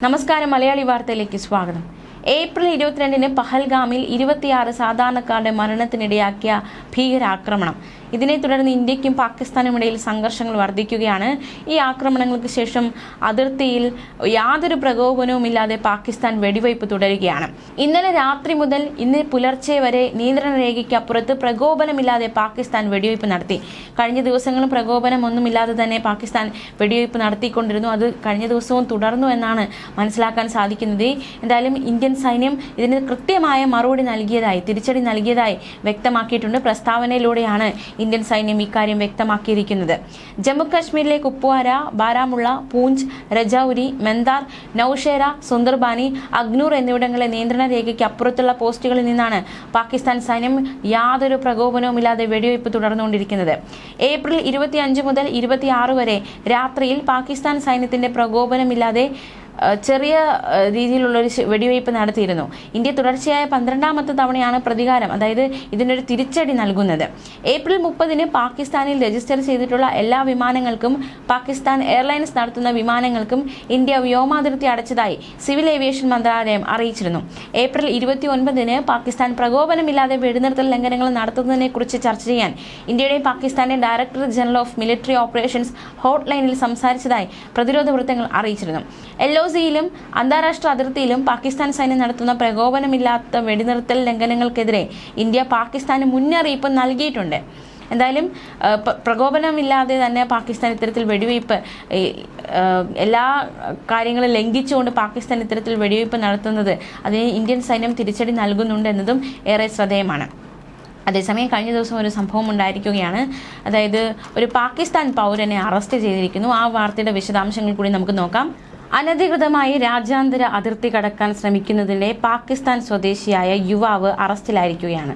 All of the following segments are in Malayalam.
നമസ്കാരം മലയാളി വാർത്തയിലേക്ക് സ്വാഗതം. ഏപ്രിൽ ഇരുപത്തിരണ്ടിന് പഹൽഗാമിൽ ഇരുപത്തിയാറ് സാധാരണക്കാരുടെ മരണത്തിനിടയാക്കിയ ഭീകരാക്രമണം. ഇതിനെ തുടർന്ന് ഇന്ത്യക്കും പാകിസ്ഥാനും ഇടയിൽ സംഘർഷങ്ങൾ വർദ്ധിക്കുകയാണ്. ഈ ആക്രമണങ്ങൾക്ക് ശേഷം അതിർത്തിയിൽ യാതൊരു പ്രകോപനവും ഇല്ലാതെ പാകിസ്ഥാൻ വെടിവയ്പ് തുടരുകയാണ്. ഇന്നലെ രാത്രി മുതൽ ഇന്ന് പുലർച്ചെ വരെ നിയന്ത്രണ രേഖയ്ക്കപ്പുറത്ത് പ്രകോപനമില്ലാതെ പാകിസ്ഥാൻ വെടിവയ്പ് നടത്തി. കഴിഞ്ഞ ദിവസങ്ങളും പ്രകോപനമൊന്നുമില്ലാതെ തന്നെ പാകിസ്ഥാൻ വെടിവയ്പ് നടത്തിക്കൊണ്ടിരുന്നു. അത് കഴിഞ്ഞ ദിവസവും തുടർന്നു എന്നാണ് മനസ്സിലാക്കാൻ സാധിക്കുന്നത്. എന്തായാലും ഇന്ത്യൻ സൈന്യം ഇതിന് കൃത്യമായ മറുപടി നൽകിയതായി തിരിച്ചടി നൽകിയതായി വ്യക്തമാക്കിയിട്ടുണ്ട്. പ്രസ്താവനയിലൂടെയാണ് ഇന്ത്യൻ സൈന്യം ഇക്കാര്യം വ്യക്തമാക്കിയിരിക്കുന്നത്. ജമ്മുകാശ്മീരിലെ കുപ്വാര ബാരാമുള്ള പൂഞ്ച് രജൌരി മെന്താർ നൌഷേര സുന്ദർബാനി അഗ്നൂർ എന്നിവിടങ്ങളിലെ നിയന്ത്രണ രേഖയ്ക്ക് അപ്പുറത്തുള്ള പോസ്റ്റുകളിൽ നിന്നാണ് പാകിസ്ഥാൻ സൈന്യം യാതൊരു പ്രകോപനവുമില്ലാതെ വെടിവയ്പ് തുടർന്നുകൊണ്ടിരിക്കുന്നത്. ഏപ്രിൽ ഇരുപത്തിയഞ്ച് മുതൽ ഇരുപത്തിയാറ് വരെ രാത്രിയിൽ പാകിസ്ഥാൻ സൈന്യത്തിന്റെ പ്രകോപനമില്ലാതെ ചെറിയ രീതിയിലുള്ള ഒരു വെടിവയ്പ് നടത്തിയിരുന്നു. ഇന്ത്യ തുടർച്ചയായ പന്ത്രണ്ടാമത്തെ തവണയാണ് പ്രതികാരം അതായത് ഇതിനൊരു തിരിച്ചടി നൽകുന്നത്. ഏപ്രിൽ മുപ്പതിന് പാകിസ്ഥാനിൽ രജിസ്റ്റർ ചെയ്തിട്ടുള്ള എല്ലാ വിമാനങ്ങൾക്കും പാകിസ്ഥാൻ എയർലൈൻസ് നടത്തുന്ന വിമാനങ്ങൾക്കും ഇന്ത്യ വ്യോമാതിർത്തി അടച്ചതായി സിവിൽ ഏവിയേഷൻ മന്ത്രാലയം അറിയിച്ചിരുന്നു. ഏപ്രിൽ ഇരുപത്തി ഒൻപതിന് പാകിസ്ഥാൻ പ്രകോപനമില്ലാതെ വെടിനിർത്തൽ ലംഘനങ്ങൾ നടത്തുന്നതിനെക്കുറിച്ച് ചർച്ച ചെയ്യാൻ ഇന്ത്യയുടെയും പാകിസ്ഥാന്റെ director general of military operations ഹോട്ട്ലൈനിൽ സംസാരിച്ചതായി പ്രതിരോധ വൃത്തങ്ങൾ അറിയിച്ചിരുന്നു. എൽ ഒ സിയിലും അന്താരാഷ്ട്ര അതിർത്തിയിലും പാകിസ്ഥാൻ സൈന്യം നടത്തുന്ന പ്രകോപനമില്ലാത്ത വെടിനിർത്തൽ ലംഘനങ്ങൾക്കെതിരെ ഇന്ത്യ പാകിസ്ഥാന് മുന്നറിയിപ്പ് നൽകിയിട്ടുണ്ട്. എന്തായാലും പ്രകോപനമില്ലാതെ തന്നെ പാകിസ്ഥാൻ ഇത്തരത്തിൽ വെടിവയ്പ് എല്ലാ കാര്യങ്ങളും ലംഘിച്ചുകൊണ്ട് പാകിസ്ഥാൻ ഇത്തരത്തിൽ വെടിവയ്പ് നടത്തുന്നത് അതിന് ഇന്ത്യൻ സൈന്യം തിരിച്ചടി നൽകുന്നുണ്ട് എന്നതും ഏറെ ശ്രദ്ധേയമാണ്. അതേസമയം കഴിഞ്ഞ ദിവസം ഒരു സംഭവം ഉണ്ടായിരിക്കുകയാണ്. അതായത് ഒരു പാകിസ്ഥാൻ പൗരനെ അറസ്റ്റ് ചെയ്തിരിക്കുന്നു. ആ വാർത്തയുടെ വിശദാംശങ്ങൾ കൂടി നമുക്ക് നോക്കാം. അനധികൃതമായി രാജ്യാന്തര അതിർത്തി കടക്കാൻ ശ്രമിക്കുന്നതിനിടെ പാകിസ്ഥാൻ സ്വദേശിയായ യുവാവ് അറസ്റ്റിലായിരിക്കുകയാണ്.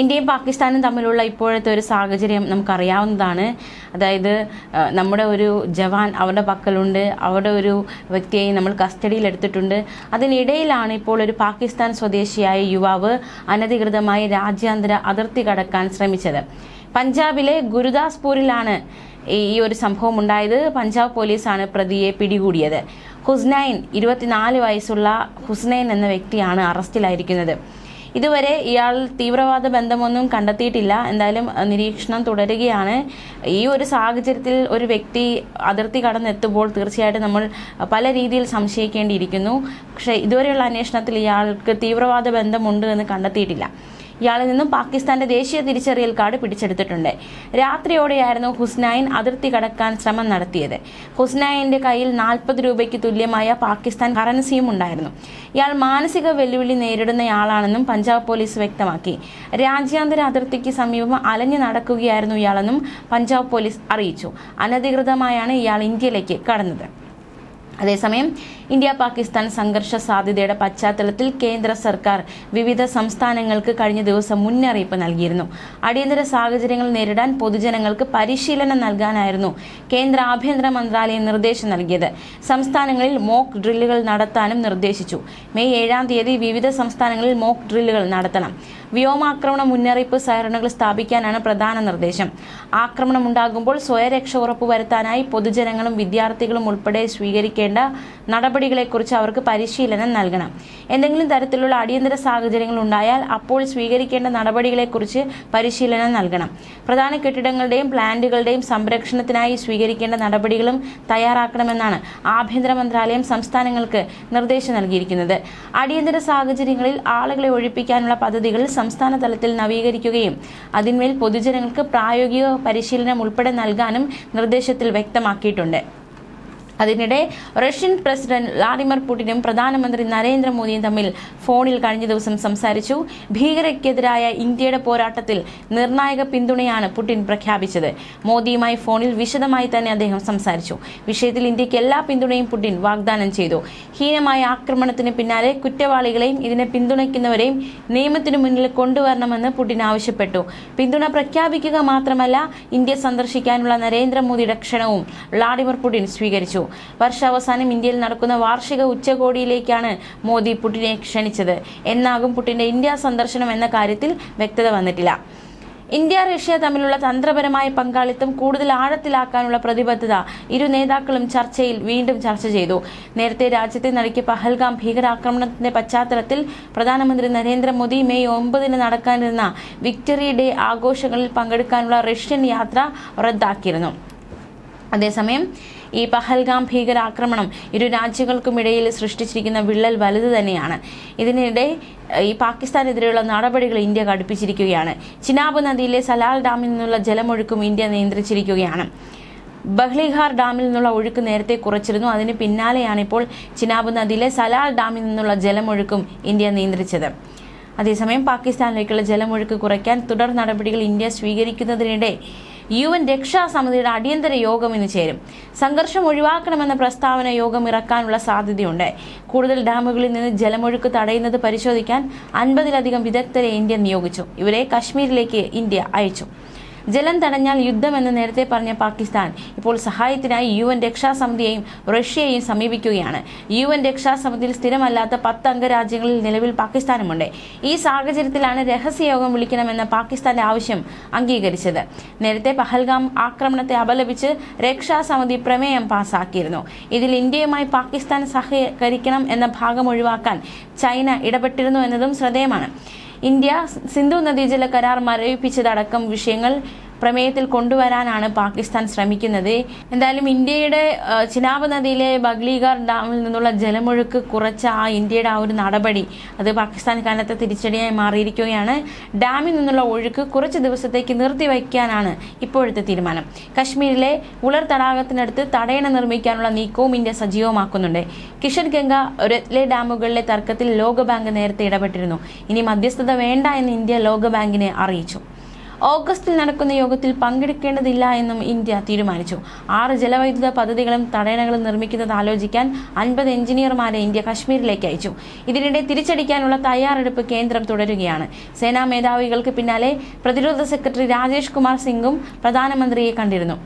ഇന്ത്യയും പാകിസ്ഥാനും തമ്മിലുള്ള ഇപ്പോഴത്തെ ഒരു സാഹചര്യം നമുക്കറിയാവുന്നതാണ്. അതായത് നമ്മുടെ ഒരു ജവാൻ അവരുടെ പക്കലുണ്ട്. അവിടെ ഒരു വ്യക്തിയെ നമ്മൾ കസ്റ്റഡിയിൽ എടുത്തിട്ടുണ്ട്. അതിനിടയിലാണ് ഇപ്പോൾ ഒരു പാകിസ്ഥാൻ സ്വദേശിയായ യുവാവ് അനധികൃതമായി രാജ്യാന്തര അതിർത്തി കടക്കാൻ ശ്രമിച്ചത്. പഞ്ചാബിലെ ഗുരുദാസ്പൂരിലാണ് ഈ ഒരു സംഭവം ഉണ്ടായത്. പഞ്ചാബ് പോലീസാണ് പ്രതിയെ പിടികൂടിയത്. ഹുസ്നൈൻ ഇരുപത്തിനാല് വയസ്സുള്ള ഹുസ്നൈൻ എന്ന വ്യക്തിയാണ് അറസ്റ്റിലായിരിക്കുന്നത്. ഇതുവരെ ഇയാൾ തീവ്രവാദ ബന്ധമൊന്നും കണ്ടെത്തിയിട്ടില്ല. എന്തായാലും നിരീക്ഷണം തുടരുകയാണ്. ഈ ഒരു സാഹചര്യത്തിൽ ഒരു വ്യക്തി അതിർത്തി കടന്നെത്തുമ്പോൾ തീർച്ചയായിട്ടും നമ്മൾ പല രീതിയിൽ സംശയിക്കേണ്ടിയിരിക്കുന്നു. പക്ഷേ ഇതുവരെയുള്ള അന്വേഷണത്തിൽ ഇയാൾക്ക് തീവ്രവാദ ബന്ധമുണ്ട് എന്ന് കണ്ടെത്തിയിട്ടില്ല. ഇയാളിൽ നിന്നും പാകിസ്ഥാന്റെ ദേശീയ തിരിച്ചറിയൽ കാർഡ് പിടിച്ചെടുത്തിട്ടുണ്ട്. രാത്രിയോടെയായിരുന്നു ഹുസ്നൈൻ അതിർത്തി കടക്കാൻ ശ്രമം നടത്തിയത്. ഹുസ്നൈന്റെ കയ്യിൽ നാൽപ്പത് രൂപയ്ക്ക് തുല്യമായ പാകിസ്ഥാൻ കറൻസിയും ഉണ്ടായിരുന്നു. ഇയാൾ മാനസിക വെല്ലുവിളി നേരിടുന്നയാളാണെന്നും പഞ്ചാബ് പോലീസ് വ്യക്തമാക്കി. രാജ്യാന്തര അതിർത്തിക്ക് സമീപം അലഞ്ഞു നടക്കുകയായിരുന്നു ഇയാളെന്നും പഞ്ചാബ് പോലീസ് അറിയിച്ചു. അനധികൃതമായാണ് ഇയാൾ ഇന്ത്യയിലേക്ക് കടന്നത്. അതേസമയം ഇന്ത്യ പാകിസ്ഥാൻ സംഘർഷ സാധ്യതയുടെ പശ്ചാത്തലത്തിൽ കേന്ദ്ര സർക്കാർ വിവിധ സംസ്ഥാനങ്ങൾക്ക് കഴിഞ്ഞ ദിവസം മുന്നറിയിപ്പ് നൽകിയിരുന്നു. അടിയന്തര സാഹചര്യങ്ങൾ നേരിടാൻ പൊതുജനങ്ങൾക്ക് പരിശീലനം നൽകാനായിരുന്നു കേന്ദ്ര ആഭ്യന്തര മന്ത്രാലയം നിർദ്ദേശം നൽകിയത്. സംസ്ഥാനങ്ങളിൽ മോക്ക് ഡ്രില്ലുകൾ നടത്താനും നിർദ്ദേശിച്ചു. മെയ് ഏഴാം തീയതി വിവിധ സംസ്ഥാനങ്ങളിൽ മോക്ക് ഡ്രില്ലുകൾ നടത്തണം. വ്യോമാക്രമണ മുന്നറിയിപ്പ് സൈറണുകൾ സ്ഥാപിക്കാനാണ് പ്രധാന നിർദ്ദേശം. ആക്രമണം ഉണ്ടാകുമ്പോൾ സ്വയരക്ഷ ഉറപ്പുവരുത്താനായി പൊതുജനങ്ങളും വിദ്യാർത്ഥികളും ഉൾപ്പെടെ സ്വീകരിക്കേണ്ട നടപടികളെക്കുറിച്ച് അവർക്ക് പരിശീലനം നൽകണം. എന്തെങ്കിലും തരത്തിലുള്ള അടിയന്തര സാഹചര്യങ്ങൾ ഉണ്ടായാൽ അപ്പോൾ സ്വീകരിക്കേണ്ട നടപടികളെക്കുറിച്ച് പരിശീലനം നൽകണം. പ്രധാന കെട്ടിടങ്ങളുടെയും പ്ലാന്റുകളുടെയും സംരക്ഷണത്തിനായി സ്വീകരിക്കേണ്ട നടപടികളും തയ്യാറാക്കണമെന്നാണ് ആഭ്യന്തര മന്ത്രാലയം സംസ്ഥാനങ്ങൾക്ക് നിർദ്ദേശം നൽകിയിരിക്കുന്നത്. അടിയന്തര സാഹചര്യങ്ങളിൽ ആളുകളെ ഒഴിപ്പിക്കാനുള്ള പദ്ധതികൾ സംസ്ഥാന തലത്തിൽ നവീകരിക്കുകയും അതിന്മേൽ പൊതുജനങ്ങൾക്ക് പ്രായോഗിക പരിശീലനം ഉൾപ്പെടെ നൽകാനും നിർദ്ദേശത്തിൽ വ്യക്തമാക്കിയിട്ടുണ്ട്. അതിനിടെ റഷ്യൻ പ്രസിഡന്റ് വ്ളാഡിമിർ പുടിനും പ്രധാനമന്ത്രി നരേന്ദ്രമോദിയും തമ്മിൽ ഫോണിൽ കഴിഞ്ഞ ദിവസം സംസാരിച്ചു. ഭീകരക്കെതിരായ ഇന്ത്യയുടെ പോരാട്ടത്തിൽ നിർണായക പിന്തുണയാണ് പുടിൻ പ്രഖ്യാപിച്ചത്. മോദിയുമായി ഫോണിൽ വിശദമായി തന്നെ അദ്ദേഹം സംസാരിച്ചു. വിഷയത്തിൽ ഇന്ത്യയ്ക്ക് എല്ലാ പിന്തുണയും പുടിൻ വാഗ്ദാനം ചെയ്തു. ഹീനമായ ആക്രമണത്തിന് പിന്നാലെ കുറ്റവാളികളെയും ഇതിനെ പിന്തുണയ്ക്കുന്നവരെയും നിയമത്തിന് മുന്നിൽ കൊണ്ടുവരണമെന്ന് പുടിൻ ആവശ്യപ്പെട്ടു. പിന്തുണ പ്രഖ്യാപിക്കുക മാത്രമല്ല ഇന്ത്യ സന്ദർശിക്കാനുള്ള നരേന്ദ്രമോദിയുടെ ക്ഷണവും വ്ളാഡിമിർ പുടിൻ സ്വീകരിച്ചു. വർഷാവസാനം ഇന്ത്യയിൽ നടക്കുന്ന വാർഷിക ഉച്ചകോടിയിലേക്കാണ് മോദി പുടിനെ ക്ഷണിച്ചത്. എന്നാകും പുടിന്റെ ഇന്ത്യ സന്ദർശനം എന്ന കാര്യത്തിൽ വ്യക്തത വന്നിട്ടില്ല. ഇന്ത്യ റഷ്യ തമ്മിലുള്ള തന്ത്രപരമായ പങ്കാളിത്തം കൂടുതൽ ആഴത്തിലാക്കാനുള്ള പ്രതിബദ്ധത ഇരു നേതാക്കളും ചർച്ചയിൽ വീണ്ടും ചർച്ച ചെയ്തു. നേരത്തെ രാജ്യത്തെ നടക്കിയ പഹൽഗാം ഭീകരാക്രമണത്തിന്റെ പശ്ചാത്തലത്തിൽ പ്രധാനമന്ത്രി നരേന്ദ്രമോദി മെയ് ഒമ്പതിന് നടക്കാനിരുന്ന വിക്ടറി ഡേ ആഘോഷങ്ങളിൽ പങ്കെടുക്കാനുള്ള റഷ്യൻ യാത്ര റദ്ദാക്കിയിരുന്നു. അതേസമയം ഈ പഹൽഗാം ഭീകരാക്രമണം ഇരു രാജ്യങ്ങൾക്കുമിടയിൽ സൃഷ്ടിച്ചിരിക്കുന്ന വിള്ളൽ വലുത് തന്നെയാണ്. ഇതിനിടെ ഈ പാകിസ്ഥാനെതിരെയുള്ള നടപടികൾ ഇന്ത്യ കടുപ്പിച്ചിരിക്കുകയാണ്. ചിനാബ് നദിയിലെ സലാൽ ഡാമിൽ നിന്നുള്ള ജലമൊഴുക്കും ഇന്ത്യ നിയന്ത്രിച്ചിരിക്കുകയാണ്. ബഹ്ലിഹാർ ഡാമിൽ നിന്നുള്ള ഒഴുക്ക് നേരത്തെ കുറച്ചിരുന്നു. അതിന് പിന്നാലെയാണ് ഇപ്പോൾ ചിനാബ് നദിയിലെ സലാൽ ഡാമിൽ നിന്നുള്ള ജലമൊഴുക്കും ഇന്ത്യ നിയന്ത്രിച്ചത്. അതേസമയം പാകിസ്ഥാനിലേക്കുള്ള ജലമൊഴുക്ക് കുറയ്ക്കാൻ തുടർ നടപടികൾ ഇന്ത്യ സ്വീകരിക്കുന്നതിനിടെ യു എൻ രക്ഷാസമിതിയുടെ അടിയന്തര യോഗം ഇന്ന് ചേരും. സംഘർഷം ഒഴിവാക്കണമെന്ന പ്രസ്താവന യോഗം ഇറക്കാനുള്ള സാധ്യതയുണ്ട്. കൂടുതൽ ഡാമുകളിൽ നിന്ന് ജലമൊഴുക്ക് തടയുന്നത് പരിശോധിക്കാൻ അൻപതിലധികം വിദഗ്ധരെ ഇന്ത്യ നിയോഗിച്ചു. ഇവരെ കശ്മീരിലേക്ക് ഇന്ത്യ അയച്ചു. ജലം തടഞ്ഞാൽ യുദ്ധമെന്ന് നേരത്തെ പറഞ്ഞ പാകിസ്ഥാൻ ഇപ്പോൾ സഹായത്തിനായി യു എൻ രക്ഷാസമിതിയെയും റഷ്യയെയും സമീപിക്കുകയാണ്. യു എൻ രക്ഷാസമിതിയിൽ സ്ഥിരമല്ലാത്ത പത്ത് അംഗരാജ്യങ്ങളിൽ നിലവിൽ പാകിസ്ഥാനുമുണ്ട്. ഈ സാഹചര്യത്തിലാണ് രഹസ്യയോഗം വിളിക്കണമെന്ന പാകിസ്ഥാന്റെ ആവശ്യം അംഗീകരിച്ചത്. നേരത്തെ പഹൽഗാം ആക്രമണത്തെ അപലപിച്ച് രക്ഷാസമിതി പ്രമേയം പാസാക്കിയിരുന്നു. ഇതിൽ ഇന്ത്യയുമായി പാകിസ്ഥാൻ സഹകരിക്കണം എന്ന ഭാഗം ഒഴിവാക്കാൻ ചൈന ഇടപെട്ടിരുന്നു എന്നതും ശ്രദ്ധേയമാണ്. ഇന്ത്യ സിന്ധു നദീജല കരാർ മരവിപ്പിച്ചതടക്കം വിഷയങ്ങൾ പ്രമേയത്തിൽ കൊണ്ടുവരാനാണ് പാകിസ്ഥാൻ ശ്രമിക്കുന്നത്. എന്തായാലും ഇന്ത്യയുടെ ചിനാബ് നദിയിലെ ബഗ്ലീഗർ ഡാമിൽ നിന്നുള്ള ജലമൊഴുക്ക് കുറച്ച ആ ഇന്ത്യയുടെ ആ ഒരു നടപടി അത് പാകിസ്ഥാൻ കനത്ത തിരിച്ചടിയായി മാറിയിരിക്കുകയാണ്. ഡാമിൽ നിന്നുള്ള ഒഴുക്ക് കുറച്ച് ദിവസത്തേക്ക് നിർത്തിവയ്ക്കാനാണ് ഇപ്പോഴത്തെ തീരുമാനം. കശ്മീരിലെ ഉളർ തടാകത്തിനടുത്ത് തടയണ നിർമ്മിക്കാനുള്ള നീക്കവും ഇന്ത്യ സജീവമാക്കുന്നുണ്ട്. കിഷൻ ഗംഗ രത്ലെ ഡാമുകളിലെ തർക്കത്തിൽ ലോകബാങ്ക് നേരത്തെ ഇടപെട്ടിരുന്നു. ഇനി മധ്യസ്ഥത വേണ്ട എന്ന് ഇന്ത്യ ലോകബാങ്കിനെ അറിയിച്ചു. ഓഗസ്റ്റിൽ നടക്കുന്ന യോഗത്തിൽ പങ്കെടുക്കേണ്ടതില്ല എന്നും ഇന്ത്യ തീരുമാനിച്ചു. ആറ് ജലവൈദ്യുത പദ്ധതികളും തടയണകളും നിർമ്മിക്കുന്നത് ആലോചിക്കാൻ അൻപത് എഞ്ചിനീയർമാരെ ഇന്ത്യ കശ്മീരിലേക്ക് അയച്ചു. ഇതിനിടെ തിരിച്ചടിക്കാനുള്ള തയ്യാറെടുപ്പ് കേന്ദ്രം തുടരുകയാണ്. സേനാ മേധാവികൾക്ക് പിന്നാലെ പ്രതിരോധ സെക്രട്ടറി രാജേഷ് കുമാർ സിംഗും പ്രധാനമന്ത്രിയെ കണ്ടിരുന്നു.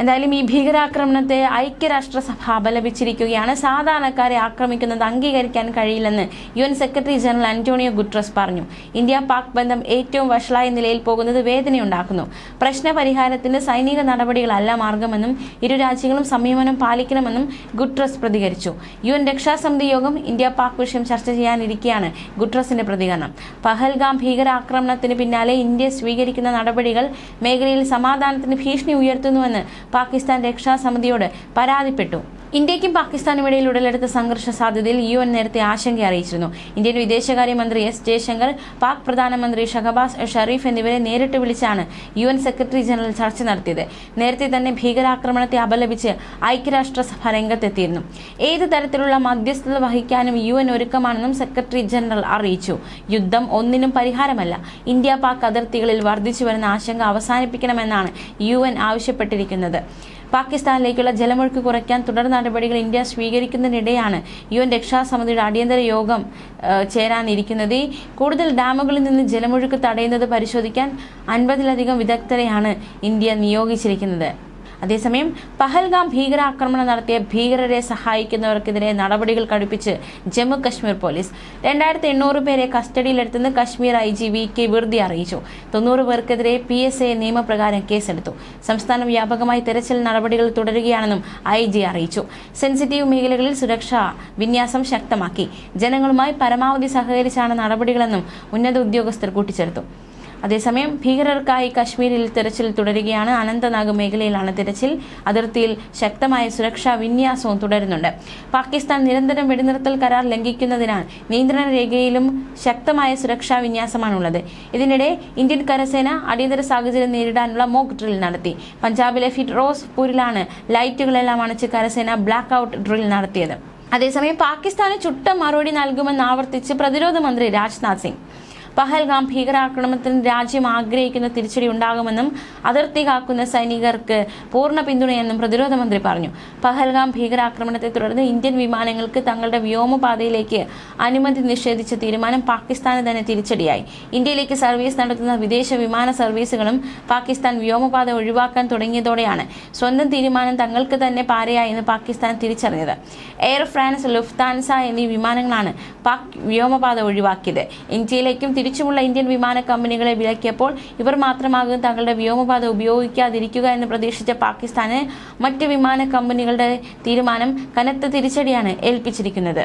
എന്തായാലും ഈ ഭീകരാക്രമണത്തെ ഐക്യരാഷ്ട്രസഭ അപലപിച്ചിരിക്കുകയാണ്. സാധാരണക്കാരെ ആക്രമിക്കുന്നത് അംഗീകരിക്കാൻ കഴിയില്ലെന്ന് U N secretary general Antonio Guterres പറഞ്ഞു. ഇന്ത്യ പാക് ബന്ധം ഏറ്റവും വഷളായ നിലയിൽ പോകുന്നത് വേദനയുണ്ടാക്കുന്നു. പ്രശ്നപരിഹാരത്തിന് സൈനിക നടപടികളല്ല മാർഗമെന്നും ഇരു രാജ്യങ്ങളും സംയമനം പാലിക്കണമെന്നും ഗുട്രസ് പ്രതികരിച്ചു. യു എൻ രക്ഷാസമിതി യോഗം ഇന്ത്യ പാക് വിഷയം ചർച്ച ചെയ്യാനിരിക്കെയാണ് ഗുട്രസിന്റെ പ്രതികരണം. പഹൽഗാം ഭീകരാക്രമണത്തിന് പിന്നാലെ ഇന്ത്യ സ്വീകരിക്കുന്ന നടപടികൾ മേഖലയിൽ സമാധാനത്തിന് ഭീഷണി ഉയർത്തുന്നുവെന്ന് പാകിസ്ഥാൻ രക്ഷാസമിതിയോട് പരാതിപ്പെട്ടു ഇന്ത്യക്കും പാകിസ്ഥാനും ഇടയിൽ ഉടലെടുത്ത സംഘർഷ സാധ്യതയിൽ യു എൻ നേരത്തെ ആശങ്ക അറിയിച്ചിരുന്നു. ഇന്ത്യൻ വിദേശകാര്യമന്ത്രി എസ് ജയശങ്കർ പാക് പ്രധാനമന്ത്രി ഷഹബാസ് ഷറീഫ് എന്നിവരെ നേരിട്ട് വിളിച്ചാണ് യു എൻ സെക്രട്ടറി ജനറൽ ചർച്ച നടത്തിയത്. നേരത്തെ തന്നെ ഭീകരാക്രമണത്തെ അപലപിച്ച് ഐക്യരാഷ്ട്രസഭ രംഗത്തെത്തിയിരുന്നു. ഏത് തരത്തിലുള്ള മധ്യസ്ഥത വഹിക്കാനും യു എൻ ഒരുക്കമാണെന്നും സെക്രട്ടറി ജനറൽ അറിയിച്ചു. യുദ്ധം ഒന്നിനും പരിഹാരമല്ല. ഇന്ത്യ പാക് അതിർത്തികളിൽ വർദ്ധിച്ചു വരുന്ന ആശങ്ക അവസാനിപ്പിക്കണമെന്നാണ് യു ആവശ്യപ്പെട്ടിരിക്കുന്നത്. പാകിസ്ഥാനിലേക്കുള്ള ജലമൊഴുക്ക് കുറയ്ക്കാൻ തുടർ നടപടികൾ ഇന്ത്യ സ്വീകരിക്കുന്നതിനിടെയാണ് യു എൻ രക്ഷാസമിതിയുടെ അടിയന്തര യോഗം ചേരാനിരിക്കുന്നത്. കൂടുതൽ ഡാമുകളിൽ നിന്ന് ജലമൊഴുക്ക് തടയുന്നത് പരിശോധിക്കാൻ അൻപതിലധികം വിദഗ്ധരെയാണ് ഇന്ത്യ നിയോഗിച്ചിരിക്കുന്നത്. അതേസമയം പഹൽഗാം ഭീകരാക്രമണം നടത്തിയ ഭീകരരെ സഹായിക്കുന്നവർക്കെതിരെ നടപടികൾ കടുപ്പിച്ച് ജമ്മു കശ്മീർ പോലീസ്. രണ്ടായിരത്തി എണ്ണൂറ് പേരെ കസ്റ്റഡിയിലെടുത്തെന്ന് Kashmir I G V K വെറുതെ അറിയിച്ചു. തൊണ്ണൂറ് പേർക്കെതിരെ പി എസ് എ നിയമപ്രകാരം കേസെടുത്തു. സംസ്ഥാനം വ്യാപകമായി തെരച്ചിൽ നടപടികൾ തുടരുകയാണെന്നും ഐ ജി അറിയിച്ചു. സെൻസിറ്റീവ് മേഖലകളിൽ സുരക്ഷാ വിന്യാസം ശക്തമാക്കി. ജനങ്ങളുമായി പരമാവധി സഹകരിച്ചാണ് നടപടികളെന്നും ഉന്നത ഉദ്യോഗസ്ഥർ കൂട്ടിച്ചേർത്തു. അതേസമയം ഭീകരർക്കായി കശ്മീരിൽ തെരച്ചിൽ തുടരുകയാണ്. അനന്തനാഗ് മേഖലയിലാണ് തെരച്ചിൽ. അതിർത്തിയിൽ ശക്തമായ സുരക്ഷാ വിന്യാസവും തുടരുന്നുണ്ട്. പാകിസ്ഥാൻ നിരന്തരം വെടിനിർത്തൽ കരാർ ലംഘിക്കുന്നതിനാൽ നിയന്ത്രണ രേഖയിലും ശക്തമായ സുരക്ഷാ വിന്യാസമാണുള്ളത്. ഇതിനിടെ ഇന്ത്യൻ കരസേന അടിയന്തര സാഹചര്യം നേരിടാനുള്ള മോക്ക് ഡ്രിൽ നടത്തി. പഞ്ചാബിലെ ഫിറോസ്പൂരിലാണ് ലൈറ്റുകളെല്ലാം അണച്ച് കരസേന ബ്ലാക്ക് ഔട്ട് ഡ്രിൽ നടത്തിയത്. അതേസമയം പാകിസ്ഥാന് ചുട്ട മറുപടി നൽകുമെന്ന് ആവർത്തിച്ച് പ്രതിരോധ മന്ത്രി രാജ്നാഥ് സിംഗ്. പഹൽഗാം ഭീകരാക്രമണത്തിന് രാജ്യം ആഗ്രഹിക്കുന്ന തിരിച്ചടി ഉണ്ടാകുമെന്നും അതിർത്തി കാക്കുന്ന സൈനികർക്ക് പൂർണ പിന്തുണയെന്നും പ്രതിരോധ മന്ത്രി പറഞ്ഞു. പഹൽഗാം ഭീകരാക്രമണത്തെ തുടർന്ന് ഇന്ത്യൻ വിമാനങ്ങൾക്ക് തങ്ങളുടെ വ്യോമപാതയിലേക്ക് അനുമതി നിഷേധിച്ച തീരുമാനം പാകിസ്ഥാന് തന്നെ തിരിച്ചടിയായി. ഇന്ത്യയിലേക്ക് സർവീസ് നടത്തുന്ന വിദേശ വിമാന സർവീസുകളും പാകിസ്ഥാൻ വ്യോമപാത ഒഴിവാക്കാൻ തുടങ്ങിയതോടെയാണ് സ്വന്തം തീരുമാനം തങ്ങൾക്ക് തന്നെ പാരയായെന്ന് പാകിസ്ഥാൻ തിരിച്ചറിഞ്ഞത്. എയർ ഫ്രാൻസ് ലുഫ്താൻസ എന്നീ വിമാനങ്ങളാണ് പാക് വ്യോമപാത ഒഴിവാക്കിയത്. ഇന്ത്യയിലേക്കും തിരിച്ചുമുള്ള ഇന്ത്യൻ വിമാന കമ്പനികളെ വിലക്കിയപ്പോൾ ഇവർ മാത്രമാകും തങ്ങളുടെ വ്യോമപാത ഉപയോഗിക്കാതിരിക്കുക എന്ന് പ്രതീക്ഷിച്ച പാകിസ്ഥാന് മറ്റ് വിമാന കമ്പനികളുടെ തീരുമാനം കനത്ത തിരിച്ചടിയാണ് ഏൽപ്പിച്ചിരിക്കുന്നത്.